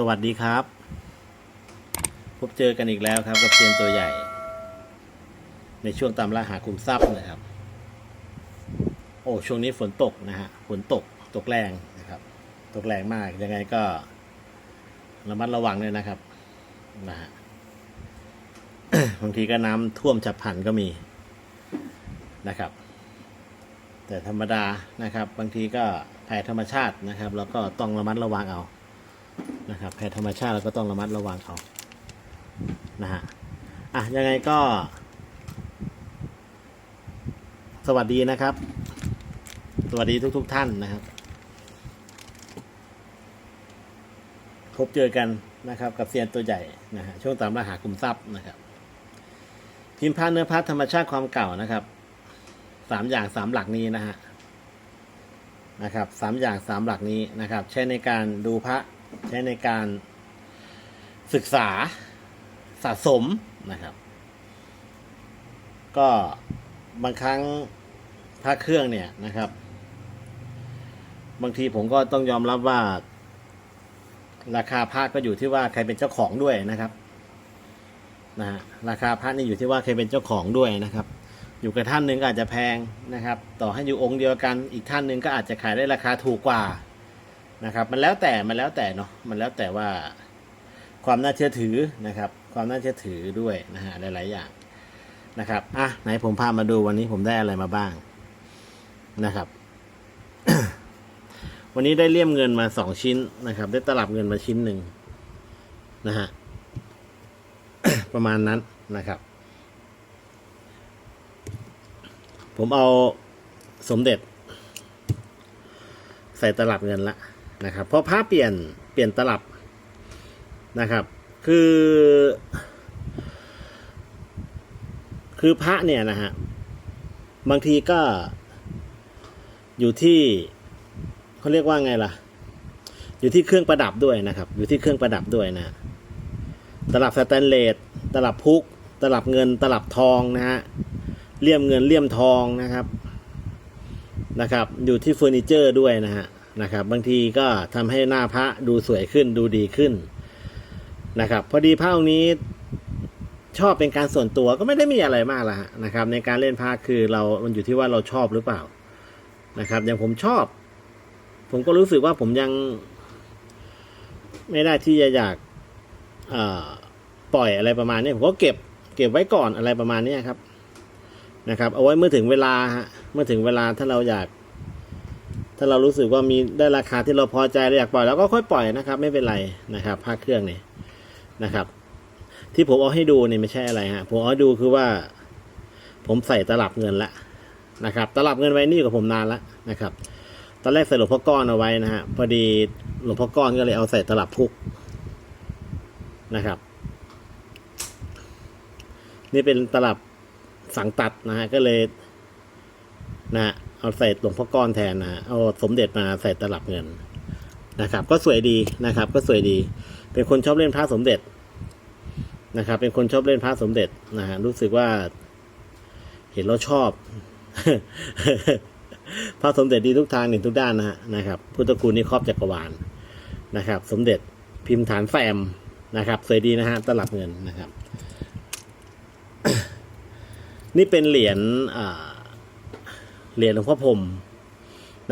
สวัสดีครับ พบเจอกันอีกแล้วครับ กับเซียนตัวใหญ่ ในช่วงตามล่าหาคุมทรัพย์นะครับ โอ้ช่วงนี้ฝนตกนะฮะฝนตกตกแรงนะครับ ตกแรงมากยังไงก็ระมัดระวังด้วยนะครับนะฮะบางทีก็น้ำท่วมฉับพลันก็มีนะครับ แต่ธรรมดานะครับ บางทีก็ภัยธรรมชาตินะครับ แล้วก็ต้องระมัดระวังเอา นะครับภัยธรรมชาติเราก็ต้องระมัดระวังเขานะฮะอะยังไงก็ สวัสดีนะครับ สวัสดีทุกๆทท่านนะครับ พบเจอกันนะครับ กับเซียนตัวใหญ่นะฮะช่วงตามล่าหากลุ่มทรัพย์นะครับพิมพ์พาเนื้อพัดธรรมชาติความเก่านะครับสามอย่างสามหลักนี้นะฮะนะครับสามอย่างสามหลักนี้นะครับ ใช้ในการดูพระ ใช้ในการศึกษาสะสมนะครับ ก็บางครั้งพระเครื่องเนี่ยนะครับ บางทีผมก็ต้องยอมรับว่า ราคาพระก็อยู่ที่ว่าใครเป็นเจ้าของด้วยนะครับนะฮะราคาพระนี่อยู่ที่ว่าใครเป็นเจ้าของด้วยนะครับ อยู่กับท่านหนึ่งก็อาจจะแพงนะครับ ต่อให้อยู่องค์เดียวกันอีกท่านหนึ่งก็อาจจะขายได้ราคาถูกกว่า นะครับ มันแล้วแต่มันแล้วแต่เนาะมันแล้วแต่ว่าความน่าเชื่อถือนะครับ ความน่าเชื่อถือด้วยนะฮะหลาย ๆ อย่างนะครับอะไหนผมพามาดูวันนี้ผมได้อะไรมาบ้างนะครับ วันนี้ได้เลี่ยมเงินมาสองชิ้นนะครับ ได้ตลับเงินมาชิ้นหนึ่งนะฮะประมาณนั้นนะครับ ผมเอาสมเด็จ ใส่ตลับเงินละ นะครับเพราะผ้าเปลี่ยนเปลี่ยนตลับนะครับ คือ คือพระเนี่ยนะฮะบางทีก็อยู่ที่เขาเรียกว่าไงล่ะ อยู่ที่เครื่องประดับด้วยนะครับ อยู่ที่เครื่องประดับด้วยนะตลับสแตนเลสตลับพุกตลับเงินตลับทองนะฮะเลี่ยมเงินเลี่ยมทองนะครับนะครับ อยู่ที่เฟอร์นิเจอร์ด้วยนะฮะ นะครับ บางทีก็ทำให้หน้าพระดูสวยขึ้นดูดีขึ้นนะครับ พอดีพระองค์นี้ชอบเป็นการส่วนตัวก็ไม่ได้มีอะไรมากละนะครับ ในการเล่นพระคือเรา มันอยู่ที่ว่าเราชอบหรือเปล่านะครับ อย่างผมชอบ ผมก็รู้สึกว่าผมยัง ไม่ได้ที่จะอยากปล่อยอะไรประมาณนี้ผมก็เก็บเก็บไว้ก่อนอะไรประมาณนี้ครับนะครับ เอาไว้เมื่อถึงเวลาฮะเมื่อถึงเวลาถ้าเราอยาก ถ้าเรารู้สึกว่ามีได้ราคาที่เราพอใจเราอยากปล่อยเราก็ค่อยปล่อยนะครับ ไม่เป็นไรนะครับภาคเครื่องเนี่ยนะครับ ที่ผมเอาให้ดูเนี่ยไม่ใช่อะไรฮะผมเอาดูคือว่า ผมใส่ตลับเงินละนะครับ ตลับเงินไว้นี่กับผมนานละนะครับ ตอนแรกใส่หลวงพ่อก้อนเอาไว้นะฮะพอดีหลวงพ่อก้อนก็เลยเอาใส่ตลับพุกนะครับ นี่เป็นตลับสังตัดนะฮะก็เลยนะฮะ เอาใส่หลวงพ่อก้อนแทนนะฮะเอาสมเด็จมาใส่ตลับเงินนะครับ ก็สวยดีนะครับ ก็สวยดี เป็นคนชอบเล่นพระสมเด็จนะครับ เป็นคนชอบเล่นพระสมเด็จนะฮะรู้สึกว่า เห็นแล้วชอบพระสมเด็จดีทุกทางหนึ่งทุกด้านนะฮะนะครับพุทธคุณนี่ครอบจักรวาลนะครับ สมเด็จพิมพ์ฐานแฟมนะครับสวยดีนะฮะตลับเงินนะครับ นี่เป็นเหรียญอ่า เหรียญหลวงพ่อพรม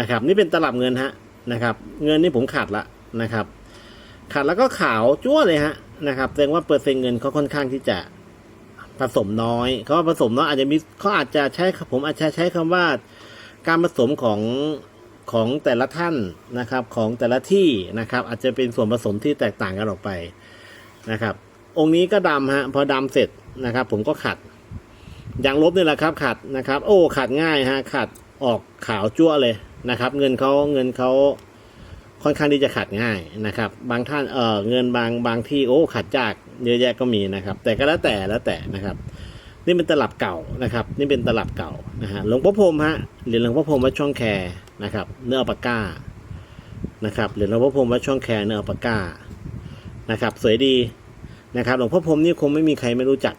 นะครับ นี่เป็นตลับเงินฮะนะครับ เงินนี่ผมขาดละนะครับ ขาดแล้วก็ขาวจั่วเลยฮะนะครับแสดงว่าเปอร์เซ็นต์เงินเขาค่อนข้างที่จะผสมน้อยเขาว่าผสมน้อยอาจจะมีเขาอาจจะใช้ผมอาจจะใช้คำว่า การผสมของของแต่ละท่านนะครับของแต่ละที่นะครับ อาจจะเป็นส่วนผสมที่แตกต่างกันออกไปนะครับ องค์นี้ก็ดำฮะพอดำเสร็จนะครับ ผมก็ขัด อย่างลบนี่แหละครับ ขัดนะครับ โอ้ขัดง่ายฮะขัด ออกขาวจั่วเลยนะครับ เงินเขาเงินเขาค่อนข้างที่จะขัดง่ายนะครับ บางท่านเออเงินบางบางที่โอ้ขัดยากเยอะแยะก็มีนะครับ แต่ก็แล้วแต่แล้วแต่นะครับ นี่เป็นตลับเก่านะครับ นี่เป็นตลับเก่านะฮะหลวงพ่อพรมฮะเหรียญหลวงพ่อพรมวัดช่องแคนะครับ เนื้อปาก้านะครับเหรียญหลวงพ่อพรมวัดช่องแคเนื้อปาก้านะครับ สวยดีนะครับ หลวงพ่อพรมนี่คงไม่มีใครไม่รู้จัก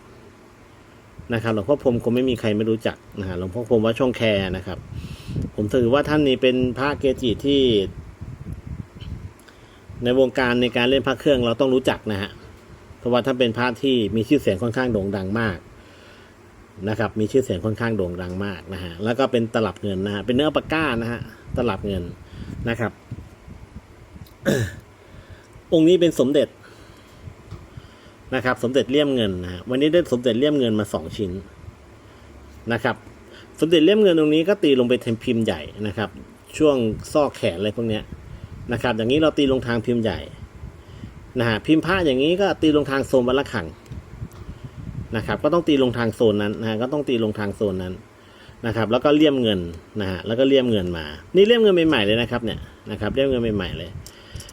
นะครับหลวงพ่อพรมคงไม่มีใครไม่รู้จักนะฮะหลวงพ่อพรมวัดช่องแคนะครับ ผมถือว่าท่านนี้เป็นพระเกจิที่ ในวงการในการเล่นพระเครื่องเราต้องรู้จักนะฮะเพราะว่าถ้านเป็นพระที่มีชื่อเสียงค่อนข้างโด่งดังมากนะครับ มีชื่อเสียงค่อนข้างโด่งดังมากนะฮะแล้วก็เป็นตลับเงินนะฮะเป็นเนื้อปากก้านะฮะตลับเงินนะครับ องค์นี้เป็นสมเด็จ นะครับ สมเด็จเลี่ยมเงินนะวันนี้ได้สมเด็จเลี่ยมเงินมาสองชิ้นนะครับ สมเด็จเลี่ยมเงินตรงนี้ก็ตีลงไปเทมพิมพ์ใหญ่นะครับ ช่วงซอกแขนอะไรพวกเนี้ยนะครับ อย่างนี้เราตีลงทางพิมพ์ใหญ่นะฮะพิมพ์ผ้าอย่างนี้ก็ตีลงทางโซนวัลขังนะครับ ก็ต้องตีลงทางโซนนั้นนะฮะก็ต้องตีลงทางโซนนั้นนะครับ แล้วก็เลี่ยมเงินนะฮะแล้วก็เลี่ยมเงินมา นี่เลี่ยมเงินใหม่ๆเลยนะครับเนี่ยนะครับเลี่ยมเงินใหม่ๆเลย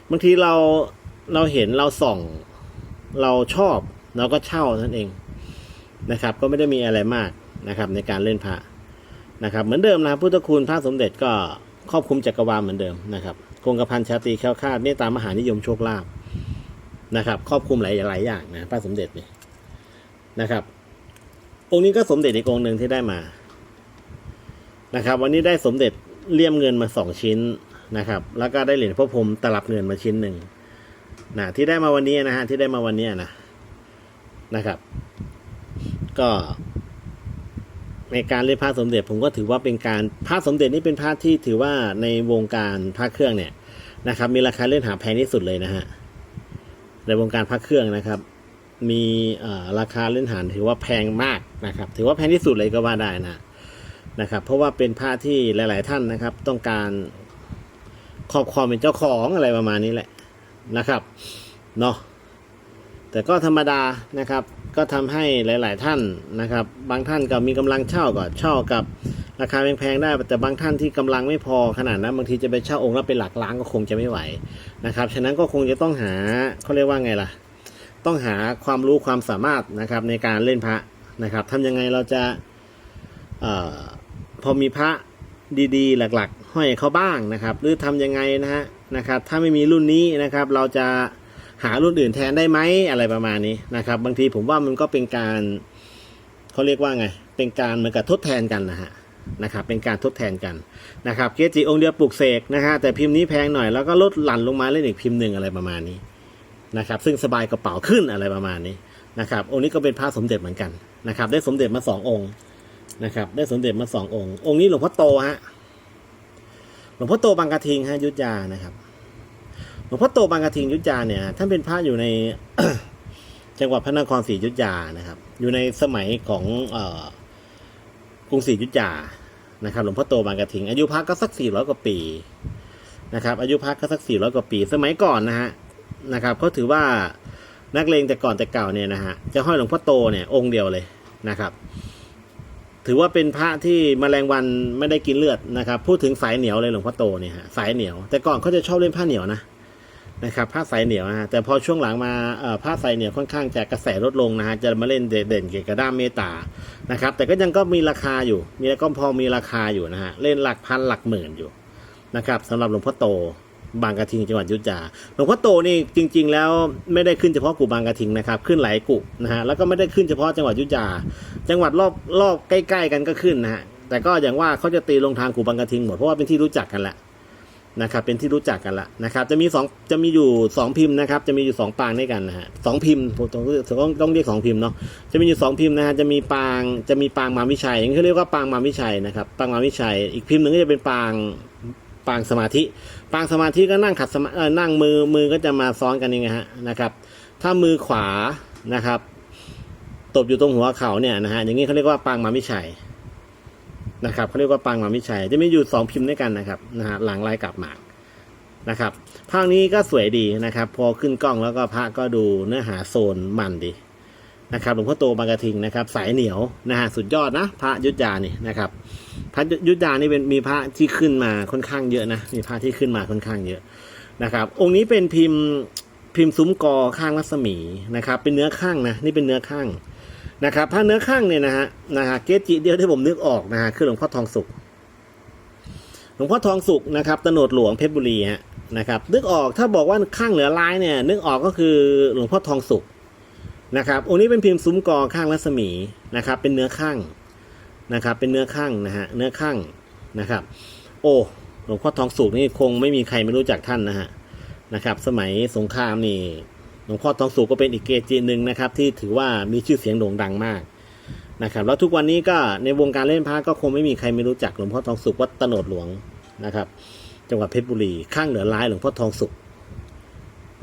บางทีเราเราเห็นเราส่อง เราชอบเราก็เช่านั่นเองนะครับ ก็ไม่ได้มีอะไรมากนะครับ ในการเล่นพระนะครับ เหมือนเดิมนะพุทธคุณพระสมเด็จก็ครอบคลุมจักรวาลเหมือนเดิมนะครับคงกระพันชาตรีแค้วคาดเมตตามหานิยมโชคลาภนะครับ ครอบคลุมหลายหลายอย่างนะพระสมเด็จนี่นะครับ องค์นี้ก็สมเด็จอีกองค์หนึ่งที่ได้มานะครับ วันนี้ได้สมเด็จเลี่ยมเงินมาสองชิ้นนะครับ แล้วก็ได้เหรียญพระพรหมตลับเงินมาชิ้นหนึ่ง นะที่ได้มาวันนี้นะฮะที่ได้มาวันนี้นะนะครับ ก็ในการเล่นพระสมเด็จผมก็ถือว่าเป็นการพระสมเด็จนี่เป็นพระที่ถือว่าในวงการพระเครื่องเนี่ยนะครับ มีราคาเล่นหาแพงที่สุดเลยนะฮะในวงการพระเครื่องนะครับ มีราคาเล่นหาถือว่าแพงมากนะครับ ถือว่าแพงที่สุดเลยก็ว่าได้นะนะครับ เพราะว่าเป็นพระที่หลาย ๆ ท่านนะครับ ต้องการครอบครองเป็นเจ้าของอะไรประมาณนี้แหละ นะครับเนาะแต่ก็ธรรมดานะครับ ก็ทำให้หลาย ๆ ท่านนะครับ บางท่านก็มีกำลังเช่าก็เช่ากับราคาแพงๆได้ แต่บางท่านที่กำลังไม่พอขนาดนั้นบางทีจะไปเช่าองค์และเป็นหลักล้านก็คงจะไม่ไหวนะครับ ฉะนั้นก็คงจะต้องหาเขาเรียกว่าไงล่ะ ต้องหาความรู้ความสามารถนะครับในการเล่นพระนะครับทำยังไงเราจะเออพอมีพระดีๆ หลักๆ ห้อยเขาบ้างนะครับ หรือทำยังไงนะฮะ นะครับ ถ้าไม่มีรุ่นนี้นะครับ เราจะหารุ่นอื่นแทนได้ไหมอะไรประมาณนี้นะครับ บางทีผมว่ามันก็เป็นการเขาเรียกว่าไง เป็นการเหมือนกับทดแทนกันนะฮะนะครับ เป็นการทดแทนกันนะครับเกจิองค์เดียวปลูกเสกนะฮะแต่พิมพ์นี้แพงหน่อยแล้วก็ลดหลั่นลงมาเล่นอีกพิมพ์หนึ่งอะไรประมาณนี้นะครับ ซึ่งสบายกระเป๋าขึ้นอะไรประมาณนี้นะครับ องค์นี้ก็เป็นพระสมเด็จเหมือนกันนะครับ ได้สมเด็จมาสององค์นะครับ ได้สมเด็จมาสององค์ องค์นี้หลวงพ่อโตฮะหลวงพ่อโตบางกระทิงฮะยุทธยานะครับ ลวงพ่อโตบางกระทิงยุทธยาเนี่ยท่านเป็นพระอยู่ในจังหวัดพระนครศรีอยุธยานะครับ อยู่ในสมัยของกรุงศรีอยุธยานะครับ หลวงพ่อโตบางกระทิง อายุพระก็สักสี่ร้อยกว่าปีนะครับ อายุพระก็สักสี่ร้อยกว่าปี สมัยก่อนนะฮะนะครับเขาถือว่านักเลงแต่ก่อนแต่เก่าเนี่ยนะฮะจะห้อยหลวงพ่อโตเนี่ยองค์เดียวเลยนะครับ ถือว่าเป็นพระที่มแมลงวันไม่ได้กินเลือดนะครับ พูดถึงสายเหนียวเลยหลวงพ่อโตเนี่ยฮะสายเหนียว แต่ก่อนเขาจะชอบเล่นผ้าเหนียวนะ นะครับผ้าสายเหนียวนะฮะแต่พอช่วงหลังมาผ้าสายเหนียวค่อนข้างจะกระแสลดลงนะฮะจะมาเล่นเด่นเกี่ยวกับด้ามเมตานะครับแต่ก็ยังก็มีราคาอยู่ มีก็พอมีราคาอยู่นะฮะเล่นหลักพันหลักหมื่นอยู่นะครับสำหรับหลวงพ่อโตบางกระทิงจังหวัดยุทธยาหลวงพ่อโตนี่จริง ๆ แล้วไม่ได้ขึ้นเฉพาะกูบางกระทิงนะครับ ขึ้นหลายกุนะฮะแล้วก็ไม่ได้ขึ้นเฉพาะจังหวัดยุทธยา จังหวัดรอบรอบใกล้ ๆ กันก็ขึ้นนะฮะแต่ก็อย่างว่าเขาจะตีลงทางกูบางกระทิงหมดเพราะว่าเป็นที่รู้จักกันแหละ นะครับเป็นที่รู้จักกันละนะครับจะมีสองจะมีอยู่สองพิมพ์นะครับจะมีอยู่สองปางด้วยกันนะฮะสองพิมพ์ผมต้องต้องต้องเรียกสองพิมพ์เนาะจะมีอยู่สองพิมพ์นะฮะจะมีปางจะมีปางมาวิชัยอย่างนี้เขาเรียกว่าปางมาวิชัยนะครับปางมาวิชัย อีกพิมพ์หนึ่งก็จะเป็นปางปางสมาธิ ปางสมาธิก็นั่งขัดสมาเอ่อนั่งมือมือก็จะมาซ้อนกันยังไงฮะนะครับ ถ้ามือขวานะครับ ตบอยู่ตรงหัวเข่าเนี่ยนะฮะอย่างนี้เขาเรียกว่าปางมามิชัย นะครับเขาเรียกว่าปางมามิชัยจะมีอยู่สองพิมพ์ด้วยกันนะครับนะฮะหลังลายกลับหมากนะครับภาคนี้ก็สวยดีนะครับ พอขึ้นกล้องแล้วก็พระก็ดูเนื้อหาโซนมันดีนะครับหลวงพ่อโตบางกระทิงนะครับสายเหนียวนะฮะสุดยอดนะพระยุทธยานี่นะครับพระยุทธยานี่เป็นมีพระที่ขึ้นมาค่อนข้างเยอะนะมีพระที่ขึ้นมาค่อนข้างเยอะนะครับ องค์นี้เป็นพิมพ์พิมพ์ซุ้มกอข้างรัศมีนะครับ เป็นเนื้อข้างนะนี่เป็นเนื้อข้าง นะครับถ้าเนื้อข้างเนี่ยนะฮะนะฮะเกจิเดียวที่ผมนึกออกนะฮะคือหลวงพ่อทองสุขหลวงพ่อทองสุขนะครับตโนดหลวงเพชรบุรีฮะนะครับ นึกออกถ้าบอกว่าข้างเหนือลายเนี่ยนึกออกก็คือหลวงพ่อทองสุขนะครับองค์นี้เป็นพิมพ์ซุ้มกอข้างรัศมีนะครับ เป็นเนื้อข้างนะครับ เป็นเนื้อข้างนะฮะเนื้อข้างนะครับ โอ้หลวงพ่อทองสุขนี่คงไม่มีใครไม่รู้จักท่านนะฮะนะครับ สมัยสงครามนี่ หลวงพ่อทองสุกก็เป็นอีกเกจิหนึ่งนะครับ ที่ถือว่ามีชื่อเสียงโด่งดังมากนะครับแล้วทุกวันนี้ก็ในวงการเล่นพระก็คงไม่มีใครไม่รู้จักหลวงพ่อทองสุกวัดตโนดหลวงนะครับ จังหวัดเพชรบุรีข้างเหนือร้ายหลวงพ่อทองสุก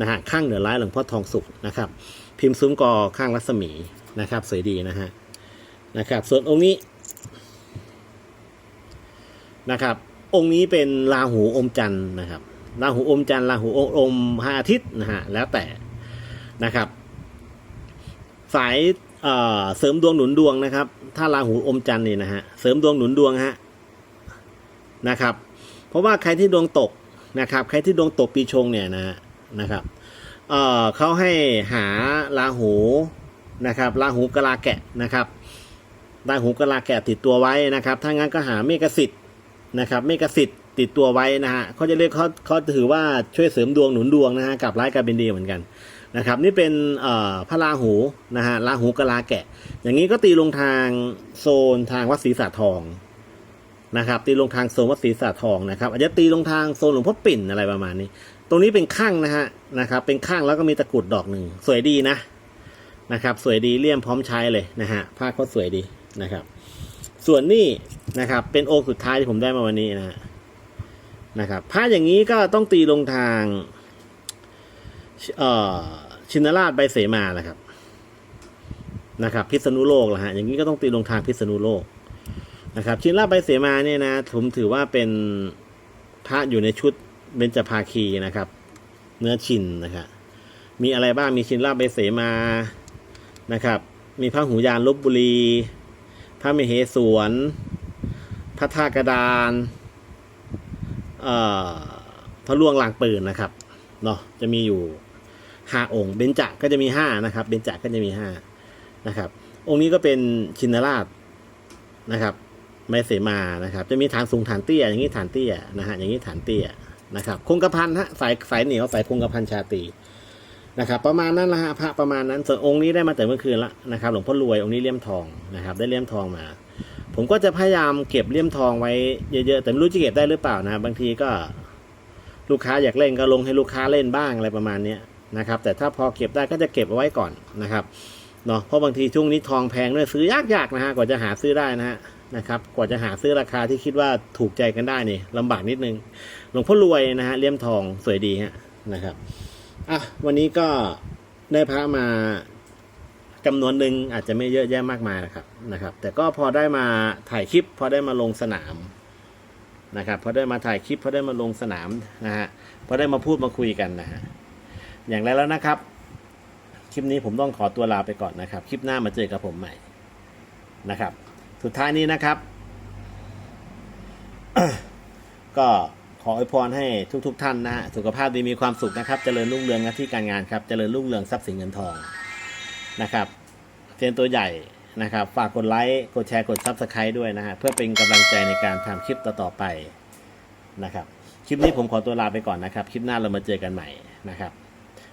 นะฮะข้างเหนือร้ายหลวงพ่อทองสุกนะครับ พิมพ์ซุ้มกอข้างรัศมีนะครับสวยดีนะฮะนะครับ ส่วนองค์นี้นะครับ องค์นี้เป็นราหูอมจันทร์นะครับราหูอมจันทร์ราหูอมอมพระอาทิตย์นะฮะแล้วแต่ นะครับ สายเเสริมดวงหนุนดวงนะครับ ถ้าราหูอมจันทร์นี่นะฮะเสริมดวงหนุนดวงฮะนะครับ เพราะว่าใครที่ดวงตกนะครับ ใครที่ดวงตกปีชงเนี่ยนะนะครับเเขาให้หาราหูนะครับราหูกะลาแกะนะครับราหูกะลาแกะติดตัวไว้นะครับ ถ้างั้นก็หาเมกสิทธิ์นะครับเมกสิทธิ์ติดตัวไว้นะฮะเขาจะเรียกเขาเขาถือว่าช่วยเสริมดวงหนุนดวงนะฮะกับร้ายกับเป็นดีเหมือนกัน นะครับนี่เป็นพระราหูนะฮะราหูกะลาแกะ อย่างนี้ก็ตีลงทางโซนทางวัดศรีสาทองนะครับ ตีลงทางโซนวัดศรีสาทองนะครับอาจจะตีลงทางโซนหลวงพ่อปิ่นอะไรประมาณนี้ ตรงนี้เป็นข้างนะฮะนะครับ เป็นข้างแล้วก็มีตะกรุดดอกหนึ่งสวยดีนะนะครับ สวยดีเลี่ยมพร้อมใช้เลยนะฮะผ้าเขาสวยดีนะครับ ส่วนนี้นะครับเป็นองค์สุดท้ายที่ผมได้มาวันนี้นะฮะนะครับผ้าอย่างนี้ก็ต้องตีลงทาง ชินราชใบเสมาแหละครับ นะครับ พิษณุโลกแหละฮะอย่างนี้ก็ต้องตีลงทางพิษณุโลกนะครับ ชินราชใบเสมาเนี่ยนะผมถือว่าเป็นพระอยู่ในชุดเบญจภาคีนะครับ เนื้อชินนะครับมีอะไรบ้างมีชินราชใบเสมานะครับ มีพระหูยานลบบุรี พระมเหสวนพระท่ากระดานเอ่อพระล่วงลางปืนนะครับเนาะจะมีอยู่ ห้าองค์เบญจก็จะมีห้านะครับเบญจก็จะมีห้านะครับ องค์นี้ก็เป็นชินราชนะครับไม่เสมานะครับ จะมีฐานสูงฐานเตี้ยอย่างนี้ฐานเตี้ยนะฮะอย่างนี้ฐานเตี้ยนะครับ คงกระพันฮะสายสายเหนียวสายคงกระพันชาตีนะครับ ประมาณนั้นละฮะพระประมาณนั้นส่วนองค์นี้ได้มาแต่เมื่อคืนละนะครับหลวงพ่อรวยองค์นี้เลี่ยมทองนะครับ ได้เลี่ยมทองมาผมก็จะพยายามเก็บเลี่ยมทองไว้เยอะๆ แต่ไม่รู้จะเก็บได้หรือเปล่านะ บางทีก็ลูกค้าอยากเล่นก็ลงให้ลูกค้าเล่นบ้างอะไรประมาณเนี้ย นะครับ แต่ถ้าพอเก็บได้ก็จะเก็บเอาไว้ก่อนนะครับเนาะเพราะบางทีช่วงนี้ทองแพงด้วยซื้อยากๆนะฮะกว่าจะหาซื้อได้นะฮะนะครับกว่าจะหาซื้อราคาที่คิดว่าถูกใจกันได้นี่ลำบากนิดนึงหลวงพ่อรวยนะฮะเลี่ยมทองสวยดีฮะนะครับอะวันนี้ก็ได้พระมาจำนวนหนึ่งอาจจะไม่เยอะแยะมากมายนะครับนะครับ แต่ก็พอได้มาถ่ายคลิป พอได้มาลงสนามนะครับพอได้มาถ่ายคลิปพอได้มาลงสนามนะฮะพอได้มาพูดมาคุยกันนะฮะ อย่างไรแล้วนะครับ คลิปนี้ผมต้องขอตัวลาไปก่อนนะครับ คลิปหน้ามาเจอกับผมใหม่นะครับ สุดท้ายนี้นะครับ ก็ขออวยพรให้ทุก ๆทท่านนะฮะสุขภาพดีมีความสุขนะครับ เจริญรุ่งเรืองหน้าที่การงานครับ เจริญรุ่งเรืองทรัพย์สินเงินทองนะครับเซียนตัวใหญ่นะครับ ฝากกดไลค์ กดแชร์ กดซับสไครต์ด้วยนะฮะ เพื่อเป็นกำลังใจในการทำคลิปต่อๆไปนะครับ คลิปนี้ผมขอตัวลาไปก่อนนะครับ คลิปหน้าเรามาเจอกันใหม่นะครับ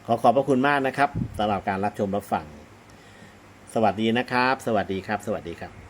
ขอขอบพระคุณมากนะครับสำหรับการรับชมรับฟัง สวัสดีนะครับ สวัสดีครับ สวัสดีครับ